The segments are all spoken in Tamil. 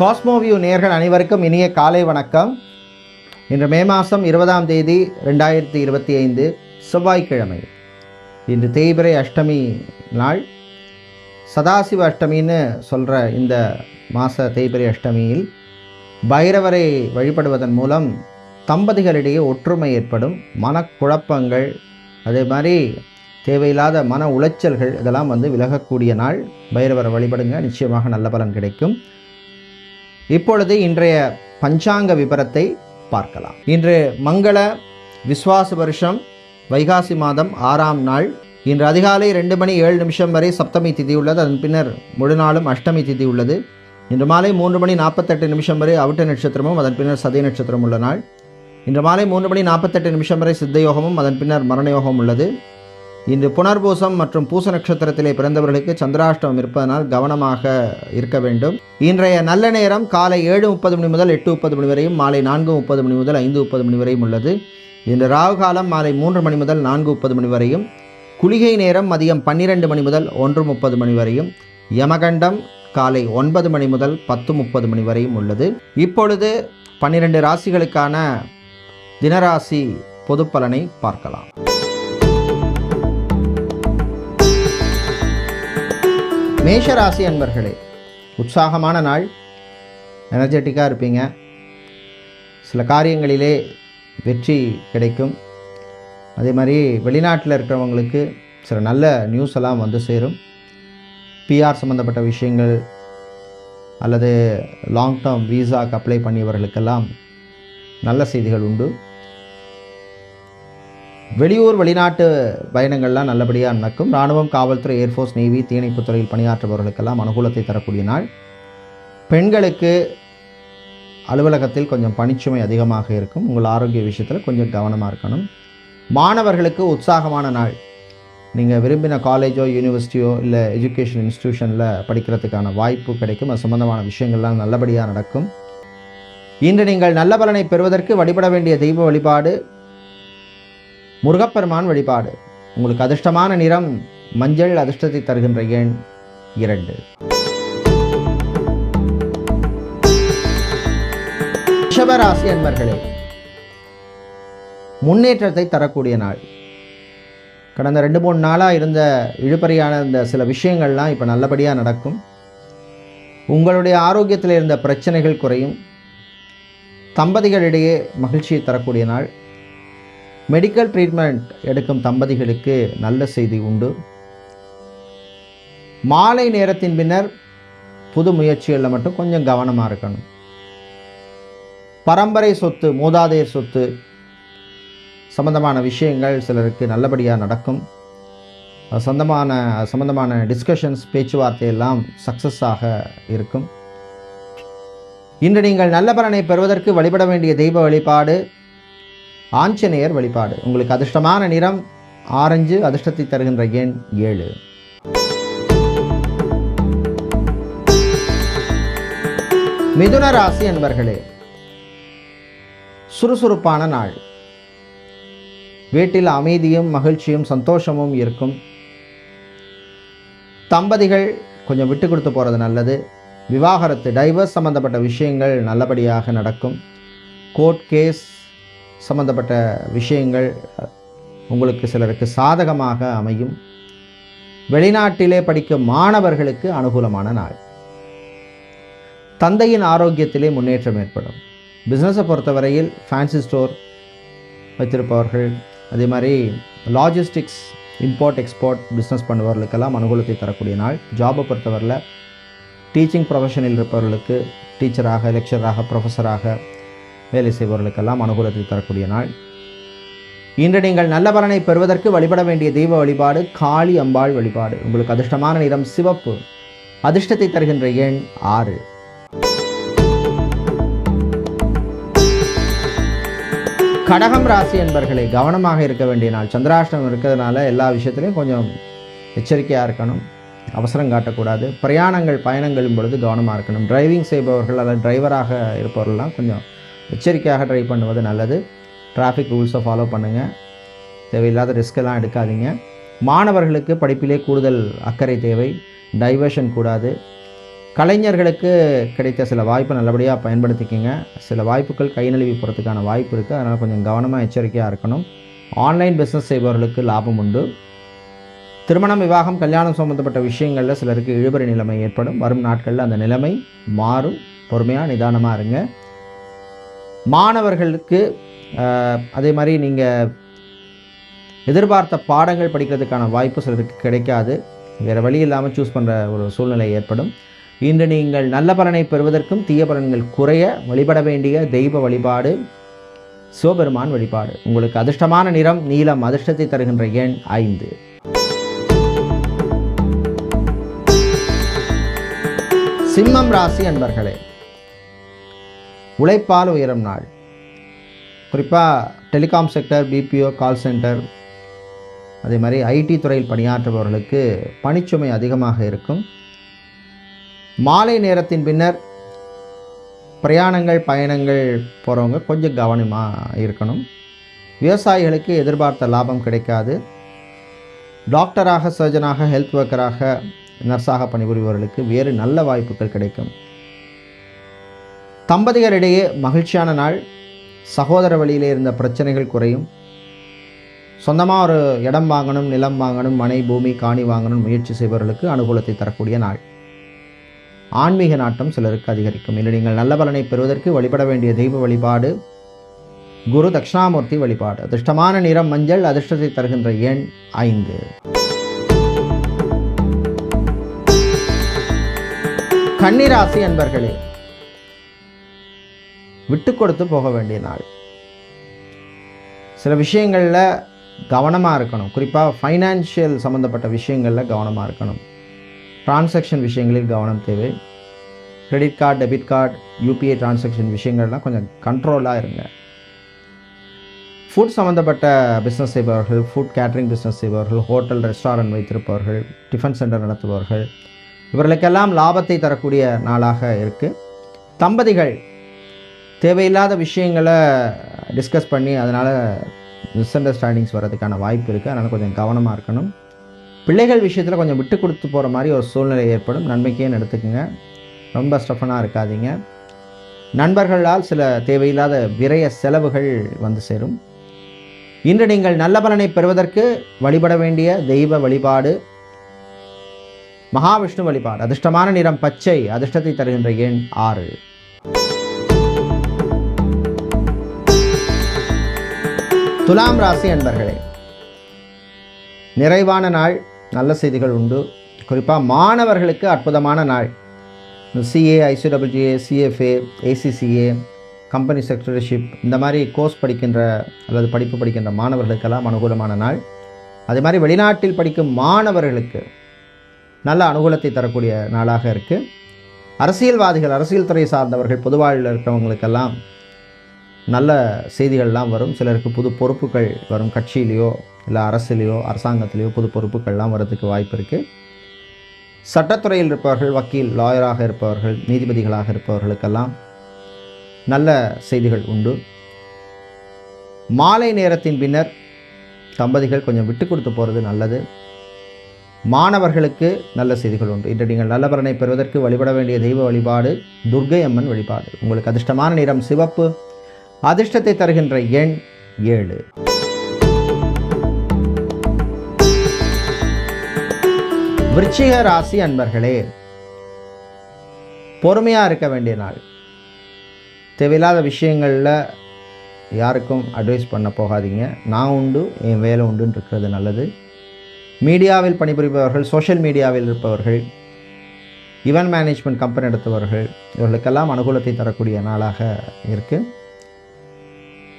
காஸ்மோவியூ நேர்கள் அனைவருக்கும் இனிய காலை வணக்கம். இன்று மே மாதம் இருபதாம் தேதி ரெண்டாயிரத்தி இருபத்தி ஐந்து செவ்வாய்க்கிழமை. இன்று தேய்பிரை அஷ்டமி நாள். சதாசிவ அஷ்டமின்னு சொல்கிற இந்த மாத தேய்பிரை அஷ்டமியில் பைரவரை வழிபடுவதன் மூலம் தம்பதிகளிடையே ஒற்றுமை ஏற்படும் மனக்குழப்பங்கள் அதே மாதிரி தேவையில்லாத மன உளைச்சல்கள் இதெல்லாம் வந்து விலகக்கூடிய நாள். பைரவரை வழிபடுங்க நிச்சயமாக நல்ல பலன் கிடைக்கும். இப்பொழுது இன்றைய பஞ்சாங்க விபரத்தை பார்க்கலாம். இன்று மங்கள விஸ்வாச வருஷம் வைகாசி மாதம் ஆறாம் நாள். இன்று அதிகாலை ரெண்டு மணி ஏழு நிமிஷம் வரை சப்தமி திதி உள்ளது. அதன் பின்னர் முழு நாளும் அஷ்டமி திதி உள்ளது. இன்று மாலை மூன்று மணி நாற்பத்தெட்டு நிமிஷம் வரை அவிட்ட நட்சத்திரமும் அதன் பின்னர் சதய நட்சத்திரம் உள்ள நாள். இன்று மாலை மூன்று மணி நாற்பத்தெட்டு நிமிஷம் வரை சித்த யோகமும் அதன் பின்னர் மரண யோகம் உள்ளது. இன்று புனர்பூசம் மற்றும் பூச நட்சத்திரத்திலே பிறந்தவர்களுக்கு சந்திராஷ்டமம் இருப்பதனால் கவனமாக இருக்க வேண்டும். இன்றைய நல்ல நேரம் காலை ஏழு முப்பது மணி முதல் எட்டு முப்பது மணி வரையும் மாலை நான்கு முப்பது மணி முதல் ஐந்து முப்பது மணி வரையும் உள்ளது. இன்று ராகு காலம் மாலை மூன்று மணி முதல் நான்கு முப்பது மணி வரையும் குளிகை நேரம் மதியம் பன்னிரெண்டு மணி முதல் ஒன்று முப்பது மணி வரையும் யமகண்டம் காலை ஒன்பது மணி முதல் பத்து முப்பது மணி வரையும் உள்ளது. இப்பொழுது பன்னிரண்டு ராசிகளுக்கான தினராசி பொது பலனை பார்க்கலாம். மேஷராசி அன்பர்களே உற்சாகமான நாள். எனர்ஜெட்டிக்காக இருப்பீங்க. சில காரியங்களிலே வெற்றி கிடைக்கும். அதே மாதிரி வெளிநாட்டில் இருக்கிறவங்களுக்கு சில நல்ல நியூஸ் எல்லாம் வந்து சேரும். பிஆர் சம்மந்தப்பட்ட விஷயங்கள் அல்லது லாங் டேர்ம் வீசாக்கு அப்ளை பண்ணியவர்களுக்கெல்லாம் நல்ல செய்திகள் உண்டு. வெளியூர் வெளிநாட்டு பயணங்கள்லாம் நல்லபடியாக நடக்கும். இராணுவம் காவல்துறை ஏர்ஃபோர்ஸ் நேவி தீயணைப்புத் துறையில் பணியாற்றுபவர்களுக்கெல்லாம் அனுகூலத்தை தரக்கூடிய நாள். பெண்களுக்கு அலுவலகத்தில் கொஞ்சம் பணிச்சுமை அதிகமாக இருக்கும். உங்கள் ஆரோக்கிய விஷயத்தில் கொஞ்சம் கவனமாக இருக்கணும். மாணவர்களுக்கு உற்சாகமான நாள். நீங்கள் விரும்பின காலேஜோ யூனிவர்சிட்டியோ இல்லை எஜுகேஷன் இன்ஸ்டிடியூஷனில் படிக்கிறதுக்கான வாய்ப்பு கிடைக்கும். அது சம்மந்தமான விஷயங்கள்லாம் நல்லபடியாக நடக்கும். இன்று நீங்கள் நல்ல பலனை பெறுவதற்கு வழிபட வேண்டிய தெய்வ வழிபாடு முருகப்பெருமான் வழிபாடு. உங்களுக்கு அதிர்ஷ்டமான நிறம் மஞ்சள் அதிர்ஷ்டத்தை தருகின்ற எண் இரண்டு. ரிஷபராசி அன்பர்களே முன்னேற்றத்தை தரக்கூடிய நாள். கடந்த ரெண்டு மூணு நாளாக இருந்த இழுபறியான இந்த சில விஷயங்கள்லாம் இப்போ நல்லபடியாக நடக்கும். உங்களுடைய ஆரோக்கியத்தில் இருந்த பிரச்சனைகள் குறையும். தம்பதிகளிடையே மகிழ்ச்சியை தரக்கூடிய நாள். மெடிக்கல் ட்ரீட்மெண்ட் எடுக்கும் தம்பதிகளுக்கு நல்ல செய்தி உண்டு. மாலை நேரத்தின் பின்னர் புது முயற்சிகளில் மட்டும் கொஞ்சம் கவனமாக இருக்கணும். பரம்பரை சொத்து மூதாதையர் சொத்து சம்பந்தமான விஷயங்கள் சிலருக்கு நல்லபடியாக நடக்கும். சொந்தமான சம்பந்தமான டிஸ்கஷன்ஸ் பேச்சுவார்த்தை எல்லாம் சக்ஸஸாக இருக்கும். இன்று நீங்கள் நல்ல பலனை பெறுவதற்கு வழிபட வேண்டிய தெய்வ வழிபாடு ஆஞ்சநேயர் வழிபாடு. உங்களுக்கு அதிர்ஷ்டமான நிறம் ஆரஞ்சு அதிர்ஷ்டத்தை தருகின்ற எண் ஏழு. மிதுன ராசி அன்பர்களே சுறுசுறுப்பான நாள். வீட்டில் அமைதியும் மகிழ்ச்சியும் சந்தோஷமும் இருக்கும். தம்பதிகள் கொஞ்சம் விட்டு கொடுத்து போகிறது நல்லது. விவாகரத்து டைவர்ஸ் சம்பந்தப்பட்ட விஷயங்கள் நல்லபடியாக நடக்கும். கோர்ட் கேஸ் சம்பந்தப்பட்ட விஷயங்கள் உங்களுக்கு சிலருக்கு சாதகமாக அமையும். வெளிநாட்டிலே படிக்கும் மாணவர்களுக்கு அனுகூலமான நாள். தந்தையின் ஆரோக்கியத்திலே முன்னேற்றம் ஏற்படும். பிஸ்னஸை பொறுத்தவரையில் ஃபேன்சி ஸ்டோர் வைத்திருப்பவர்கள் அதே மாதிரி லாஜிஸ்டிக்ஸ் இம்போர்ட் எக்ஸ்போர்ட் பிஸ்னஸ் பண்ணுபவர்களுக்கெல்லாம் அனுகூலத்தை தரக்கூடிய நாள். ஜாபை பொறுத்தவரையில் டீச்சிங் ப்ரொஃபஷனில் இருப்பவர்களுக்கு டீச்சராக லெக்சராக ப்ரொஃபஸராக வேலை செய்பவர்களுக்கெல்லாம் அனுகூலத்தை தரக்கூடிய நாள். இன்று நீங்கள் நல்ல பலனை பெறுவதற்கு வழிபட வேண்டிய தெய்வ வழிபாடு காளி அம்பாள் வழிபாடு. உங்களுக்கு அதிர்ஷ்டமான நிறம் சிவப்பு. அதிர்ஷ்டத்தை தருகின்ற எண் ஆறு. கடகம் ராசி என்பர்களை கவனமாக இருக்க வேண்டிய நாள். சந்திராஷ்டம் இருக்கிறதுனால எல்லா விஷயத்துலையும் கொஞ்சம் எச்சரிக்கையாக இருக்கணும். அவசரம் காட்டக்கூடாது. பிரயாணங்கள் பயணங்களின் பொழுது கவனமாக இருக்கணும். டிரைவிங் செய்பவர்கள் அல்லது டிரைவராக இருப்பவர்கள்லாம் கொஞ்சம் எச்சரிக்கையாக ட்ரைவ் பண்ணுவது நல்லது. டிராஃபிக் ரூல்ஸை ஃபாலோ பண்ணுங்கள் தேவையில்லாத ரிஸ்கெல்லாம் எடுக்காதீங்க. மாணவர்களுக்கு படிப்பிலே கூடுதல் அக்கறை தேவை. டைவர்ஷன் கூடாது. கலைஞர்களுக்கு கிடைத்த சில வாய்ப்பை நல்லபடியாக பயன்படுத்திக்கிங்க. சில வாய்ப்புகள் கை நழுவி போகிறதுக்கான வாய்ப்பு இருக்குது அதனால் கொஞ்சம் கவனமாக எச்சரிக்கையாக இருக்கணும். ஆன்லைன் பிஸ்னஸ் செய்பவர்களுக்கு லாபம் உண்டு. திருமணம் விவாகம் கல்யாணம் சம்பந்தப்பட்ட விஷயங்களில் சிலருக்கு இழுபறி நிலைமை ஏற்படும். வரும் நாட்களில் அந்த நிலைமை மாறும். பொறுமையாக நிதானமாக இருங்க. மாணவர்களுக்கு அதே மாதிரி நீங்கள் எதிர்பார்த்த பாடங்கள் படிக்கிறதுக்கான வாய்ப்பு சிலருக்கு கிடைக்காது. வேறு வழி இல்லாமல் சூஸ் பண்ணுற ஒரு சூழ்நிலை ஏற்படும். இன்று நீங்கள் நல்ல பலனை பெறுவதற்கும் தீய பலன்கள் குறைய வழிபட வேண்டிய தெய்வ வழிபாடு சிவபெருமான் வழிபாடு. உங்களுக்கு அதிர்ஷ்டமான நிறம் நீலம் அதிர்ஷ்டத்தை தருகின்ற எண் ஐந்து. சிம்மம் ராசி அன்பர்களே உழைப்பால் உயரும் நாள். குறிப்பாக telecom sector BPO call centre அதே மாதிரி ஐடி துறையில் பணியாற்றுபவர்களுக்கு பணிச்சுமை அதிகமாக இருக்கும். மாலை நேரத்தின் பின்னர் பிரயாணங்கள் பயணங்கள் போகிறவங்க கொஞ்சம் கவனமாக இருக்கணும். விவசாயிகளுக்கு எதிர்பார்த்த லாபம் கிடைக்காது. டாக்டராக சர்ஜனாக ஹெல்த் ஒர்க்கராக நர்ஸாக பணிபுரிபவர்களுக்கு வேறு நல்ல வாய்ப்புகள் கிடைக்கும். தம்பதிகளிடையே மகிழ்ச்சியான நாள். சகோதர வழியிலே இருந்த பிரச்சனைகள் குறையும். சொந்தமாக ஒரு இடம் வாங்கணும் நிலம் வாங்கணும் மனை பூமி காணி வாங்கணும் முயற்சி செய்பவர்களுக்கு அனுகூலத்தை தரக்கூடிய நாள். ஆன்மீக நாட்டம் சிலருக்கு அதிகரிக்கும். இன்று நீங்கள் நல்ல பலனை பெறுவதற்கு வழிபட வேண்டிய தெய்வ வழிபாடு குரு தட்சிணாமூர்த்தி வழிபாடு. அதிர்ஷ்டமான நிறம் மஞ்சள் அதிர்ஷ்டத்தை தருகின்ற எண் ஐந்து. கன்னிராசி அன்பர்களே விட்டு கொடுத்து போக வேண்டிய நாள். சில விஷயங்களில் கவனமாக இருக்கணும். குறிப்பாக ஃபைனான்ஷியல் சம்மந்தப்பட்ட விஷயங்களில் கவனமாக இருக்கணும். டிரான்சாக்ஷன் விஷயங்களில் கவனம் தேவை. Credit card debit card UPI transaction விஷயங்கள்லாம் கொஞ்சம் கண்ட்ரோலாக இருங்க. ஃபுட் சம்மந்தப்பட்ட பிஸ்னஸ் செய்பவர்கள் ஃபுட் கேட்ரிங் பிஸ்னஸ் செய்பவர்கள் ஹோட்டல் ரெஸ்டாரண்ட் வைத்திருப்பவர்கள் டிஃபன் சென்டர் நடத்துபவர்கள் இவர்களுக்கெல்லாம் லாபத்தை தரக்கூடிய நாளாக இருக்குது தம்பதிகள் தேவையில்லாத விஷயங்களை டிஸ்கஸ் பண்ணி அதனால் மிஸ் அண்டர்ஸ்டாண்டிங்ஸ் வர்றதுக்கான வாய்ப்பு இருக்குது அதனால் கொஞ்சம் கவனமாக இருக்கணும். பிள்ளைகள் விஷயத்தில் கொஞ்சம் விட்டு கொடுத்து போகிற மாதிரி ஒரு சூழ்நிலை ஏற்படும். நன்மைக்கே எடுத்துக்கோங்க. ரொம்ப ஸ்டஃபனாக இருக்காதீங்க. நண்பர்களால் சில தேவையில்லாத விரய செலவுகள் வந்து சேரும். இன்று நீங்கள் நல்ல பலனை பெறுவதற்கு வழிபட வேண்டிய தெய்வ வழிபாடு மகாவிஷ்ணு வழிபாடு அதிர்ஷ்டமான நிறம் பச்சை அதிர்ஷ்டத்தை தருகின்ற எண் ஆறு. துலாம் ராசி அன்பர்களே நிறைவான நாள் நல்ல செய்திகள் உண்டு. குறிப்பாக மாணவர்களுக்கு அற்புதமான நாள். CA ICWA CFA ACCA company secretaryship இந்த மாதிரி கோர்ஸ் படிக்கின்ற அல்லது படிப்பு படிக்கின்ற மாணவர்களுக்கெல்லாம் அனுகூலமான நாள். அதே மாதிரி வெளிநாட்டில் படிக்கும் மாணவர்களுக்கு நல்ல அனுகூலத்தை தரக்கூடிய நாளாக இருக்குது அரசியல்வாதிகள் அரசியல் துறை சார்ந்தவர்கள் பொதுவாழ்வில் இருக்கிறவங்களுக்கெல்லாம் நல்ல செய்திகள்லாம் வரும். சிலருக்கு புது பொறுப்புகள் வரும். கட்சியிலையோ இல்லை அரசியலையோ அரசாங்கத்திலேயோ புது பொறுப்புகள்லாம் வரதுக்கு வாய்ப்பு இருக்குது சட்டத்துறையில் இருப்பவர்கள் வக்கீல் லாயராக இருப்பவர்கள் நீதிபதிகளாக இருப்பவர்களுக்கெல்லாம் நல்ல செய்திகள் உண்டு. மாலை நேரத்தின் பின்னர் தம்பதிகள் கொஞ்சம் விட்டு கொடுத்து போகிறது நல்லது. மாணவர்களுக்கு நல்ல செய்திகள் உண்டு. இன்று நீங்கள் நல்லபலனை பெறுவதற்கு வழிபட வேண்டிய தெய்வ வழிபாடு துர்க்கை அம்மன் வழிபாடு. உங்களுக்கு அதிர்ஷ்டமான நிறம் சிவப்பு அதிர்ஷ்டத்தை தருகின்ற எண் ஏழு. விருச்சிக ராசி அன்பர்களே பொறுமையாக இருக்க வேண்டிய நாள். தேவையில்லாத விஷயங்களில் யாருக்கும் அட்வைஸ் பண்ண போகாதீங்க. நான் உண்டு என் வேலை உண்டுன்னு இருக்கிறது நல்லது. மீடியாவில் பணிபுரிபவர்கள் சோஷியல் மீடியாவில் இருப்பவர்கள் இவென்ட் மேனேஜ்மெண்ட் கம்பெனி நடத்துபவர்கள் இவர்களுக்கெல்லாம் அனுகூலத்தை தரக்கூடிய நாளாக இருக்குது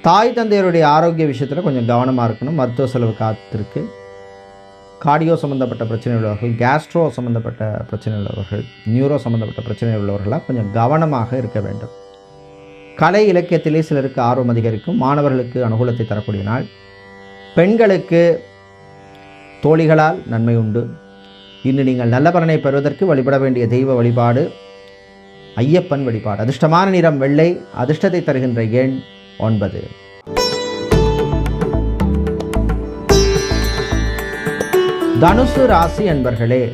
தாய் தந்தையருடைய ஆரோக்கிய விஷயத்தில் கொஞ்சம் கவனமாக இருக்கணும். மருத்துவ செலவு காத்திருக்கு. கார்டியோ சம்மந்தப்பட்ட பிரச்சனை உள்ளவர்கள் கேஸ்ட்ரோ சம்மந்தப்பட்ட பிரச்சனை உள்ளவர்கள் நியூரோ சம்மந்தப்பட்ட பிரச்சனை உள்ளவர்களாக கொஞ்சம் கவனமாக இருக்க வேண்டும். கலை இலக்கியத்திலே சிலருக்கு ஆர்வம் அதிகரிக்கும். மாணவர்களுக்கு அனுகூலத்தை தரக்கூடிய நாள். பெண்களுக்கு தோழிகளால் நன்மை உண்டு. இன்று நீங்கள் நல்ல பலனை பெறுவதற்கு வழிபட வேண்டிய தெய்வ வழிபாடு ஐயப்பன் வழிபாடு. அதிர்ஷ்டமான நிறம் வெள்ளை அதிர்ஷ்டத்தை தருகின்ற எண் ஒன்பது. தனுசு ராசி அன்பர்களே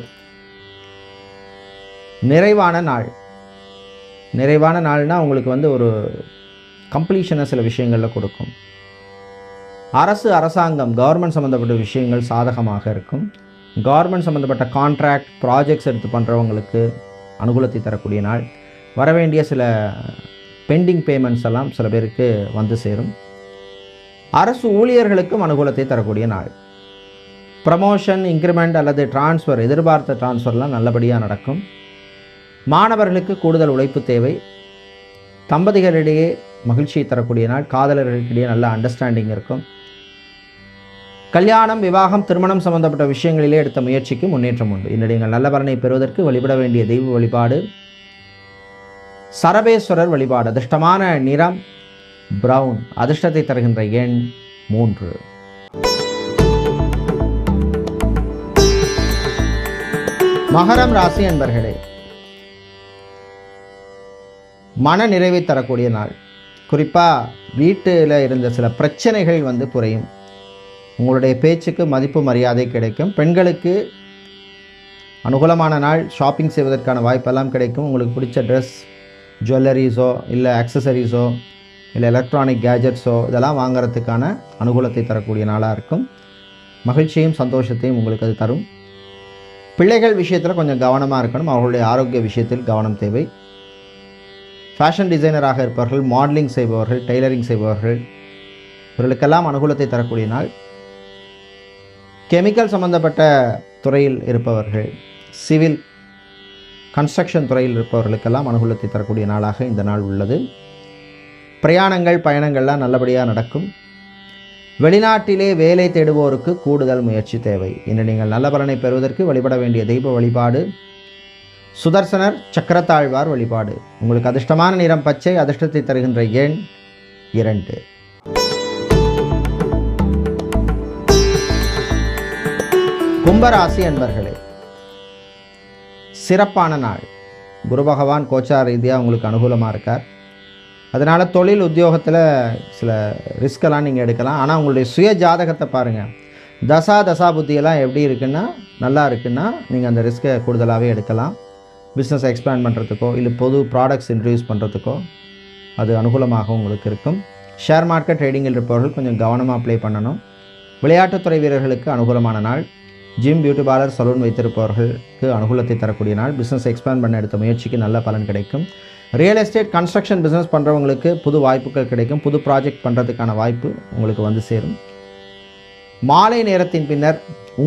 நிறைவான நாள். நிறைவான நாள்னால் உங்களுக்கு வந்து ஒரு கம்ப்ளீஷனை சில விஷயங்களில் கொடுக்கும். அரசு அரசாங்கம் கவர்மெண்ட் சம்மந்தப்பட்ட விஷயங்கள் சாதகமாக இருக்கும். கவர்மெண்ட் சம்மந்தப்பட்ட கான்ட்ராக்ட் ப்ராஜெக்ட்ஸ் எடுத்து பண்ணுறவங்களுக்கு அனுகூலத்தை தரக்கூடிய நாள். வரவேண்டிய சில பெண்டிங் பேமெண்ட்ஸ் எல்லாம் சில பேருக்கு வந்து சேரும். அரசு ஊழியர்களுக்கும் அனுகூலத்தை தரக்கூடிய நாள். ப்ரமோஷன் இன்க்ரிமெண்ட் அல்லது டிரான்ஸ்ஃபர் எதிர்பார்த்த டிரான்ஸ்ஃபர்லாம் நல்லபடியாக நடக்கும். மாணவர்களுக்கு கூடுதல் உழைப்பு தேவை. தம்பதிகளிடையே மகிழ்ச்சியை தரக்கூடிய நாள். காதலர்களுக்கிடையே நல்ல அண்டர்ஸ்டாண்டிங் இருக்கும். கல்யாணம் விவாகம் திருமணம் சம்பந்தப்பட்ட விஷயங்களிலே எடுத்த முயற்சிக்கு முன்னேற்றம் உண்டு. இன்று நீங்கள் நல்ல பலனை பெறுவதற்கு வழிபட வேண்டிய தெய்வ வழிபாடு. சரபேஸ்வரர் வழிபாடு. அதிர்ஷ்டமான நிறம் பிரவுன் அதிர்ஷ்டத்தை தருகின்ற எண் மூன்று. மகரம் ராசி அன்பர்களே மன நிறைவை தரக்கூடிய நாள். குறிப்பாக வீட்டில் இருந்த சில பிரச்சனைகள் வந்து குறையும். உங்களுடைய பேச்சுக்கு மதிப்பு மரியாதை கிடைக்கும். பெண்களுக்கு அனுகூலமான நாள் ஷாப்பிங் செய்வதற்கான வாய்ப்பெல்லாம் கிடைக்கும். உங்களுக்கு பிடிச்ச ட்ரெஸ் ஜுவல்லரிஸோ இல்லை அக்சசரிஸோ இல்லை எலக்ட்ரானிக் கேஜெட்ஸோ இதெல்லாம் வாங்குறதுக்கான அனுகூலத்தை தரக்கூடிய நாளாக இருக்கும். மகிழ்ச்சியும் சந்தோஷத்தையும் உங்களுக்கு அது தரும். பிள்ளைகள் விஷயத்தில் கொஞ்சம் கவனமாக இருக்கணும். அவர்களுடைய ஆரோக்கிய விஷயத்தில் கவனம் தேவை. ஃபேஷன் டிசைனராக இருப்பவர்கள் மாடலிங் செய்பவர்கள் டெய்லரிங் செய்பவர்கள் இவர்களுக்கெல்லாம் அனுகூலத்தை தரக்கூடிய நாள். கெமிக்கல் சம்பந்தப்பட்ட துறையில் இருப்பவர்கள் சிவில் கன்ஸ்ட்ரக்ஷன் துறையில் இருப்பவர்களுக்கெல்லாம் அனுகூலத்தை தரக்கூடிய நாளாக இந்த நாள் உள்ளது. பிரயாணங்கள் பயணங்கள்லாம் நல்லபடியாக நடக்கும். வெளிநாட்டிலே வேலை தேடுவோருக்கு கூடுதல் முயற்சி தேவை. இன்று நீங்கள் நல்ல பலனை பெறுவதற்கு வழிபட வேண்டிய தெய்வ வழிபாடு சுதர்சனர் சக்கரத்தாழ்வார் வழிபாடு. உங்களுக்கு அதிர்ஷ்டமான நிறம் பச்சை அதிர்ஷ்டத்தை தருகின்ற எண் இரண்டு. கும்பராசி அன்பர்களே சிறப்பான நாள். குரு பகவான் கோச்சார ரீதியாக உங்களுக்கு அனுகூலமாக இருக்கார். அதனால் தொழில் உத்தியோகத்தில் சில ரிஸ்கெல்லாம் நீங்கள் எடுக்கலாம். ஆனால் உங்களுடைய சுய ஜாதகத்தை பாருங்கள் தசா தசா புத்தியெல்லாம் எப்படி இருக்குன்னா நல்லா இருக்குன்னா நீங்கள் அந்த ரிஸ்க்கை கூடுதலாகவே எடுக்கலாம். பிஸ்னஸ் எக்ஸ்பேண்ட் பண்ணுறதுக்கோ இல்லை பொது ப்ராடக்ட்ஸ் இன்ட்ரடியூஸ் பண்ணுறதுக்கோ அது அனுகூலமாக உங்களுக்கு இருக்கும். ஷேர் மார்க்கெட் ட்ரேடிங்கில் இருப்பவர்கள் கொஞ்சம் கவனமாக ப்ளே பண்ணணும். விளையாட்டுத்துறை வீரர்களுக்கு அனுகூலமான நாள். ஜிம் பியூட்டி பார்லர் சலூன் வைத்திருப்பவர்களுக்கு அனுகூலத்தை தரக்கூடிய நாள். பிஸ்னஸ் எக்ஸ்பேண்ட் பண்ண எடுத்த முயற்சிக்கு நல்ல பலன் கிடைக்கும். ரியல் எஸ்டேட் கன்ஸ்ட்ரக்ஷன் பிஸ்னஸ் பண்ணுறவங்களுக்கு புது வாய்ப்புகள் கிடைக்கும். புது ப்ராஜெக்ட் பண்ணுறதுக்கான வாய்ப்பு உங்களுக்கு வந்து சேரும். மாலை நேரத்தின் பின்னர்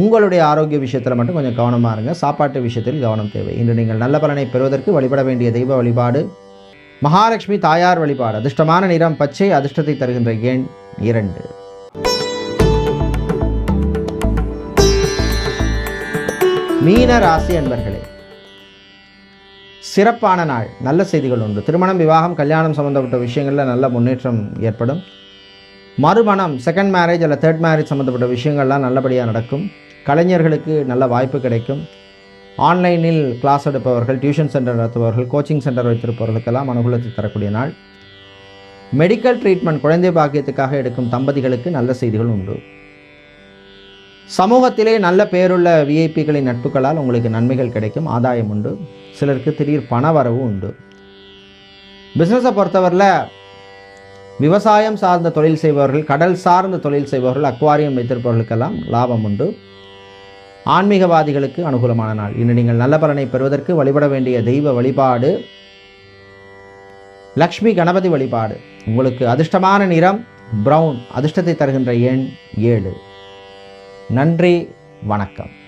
உங்களுடைய ஆரோக்கிய விஷயத்தில் மட்டும் கொஞ்சம் கவனமாக இருங்க. சாப்பாட்டு விஷயத்தில் கவனம் தேவை. இன்று நீங்கள் நல்ல பலனை பெறுவதற்கு வழிபட வேண்டிய தெய்வ வழிபாடு மகாலட்சுமி தாயார் வழிபாடு அதிர்ஷ்டமான நிறம் பச்சை அதிர்ஷ்டத்தை தருகின்ற எண் இரண்டு. மீன ராசி அன்பர்களே சிறப்பான நாள் நல்ல செய்திகள் உண்டு. திருமணம் விவாகம் கல்யாணம் சம்மந்தப்பட்ட விஷயங்களில் நல்ல முன்னேற்றம் ஏற்படும். மறுமணம் செகண்ட் மேரேஜ் அல்ல தேர்ட் மேரேஜ் சம்மந்தப்பட்ட விஷயங்கள்லாம் நல்லபடியாக நடக்கும். கலைஞர்களுக்கு நல்ல வாய்ப்பு கிடைக்கும். ஆன்லைனில் கிளாஸ் எடுப்பவர்கள் டியூஷன் சென்டர் நடத்துபவர்கள் கோச்சிங் சென்டர் வைத்திருப்பவர்களுக்கெல்லாம் அனுகூலத்தை தரக்கூடிய நாள். மெடிக்கல் ட்ரீட்மெண்ட் குழந்தை பாக்கியத்துக்காக எடுக்கும் தம்பதிகளுக்கு நல்ல செய்திகள் உண்டு. சமூகத்திலே நல்ல பேருள்ள விஐபிகளின் நட்புகளால் உங்களுக்கு நன்மைகள் கிடைக்கும் ஆதாயம் உண்டு. சிலருக்கு திடீர் பண வரவு உண்டு. பிஸ்னஸை பொறுத்தவரையில் விவசாயம் சார்ந்த தொழில் செய்பவர்கள் கடல் சார்ந்த தொழில் செய்பவர்கள் அக்வாரியம் வைத்திருப்பவர்களுக்கெல்லாம் லாபம் உண்டு. ஆன்மீகவாதிகளுக்கு அனுகூலமான நாள். இன்று நீங்கள் நல்ல பலனை பெறுவதற்கு வழிபட வேண்டிய தெய்வ வழிபாடு லக்ஷ்மி கணபதி வழிபாடு. உங்களுக்கு அதிர்ஷ்டமான நிறம் ப்ரௌன் அதிர்ஷ்டத்தை தருகின்ற எண் ஏழு. நன்றி வணக்கம்.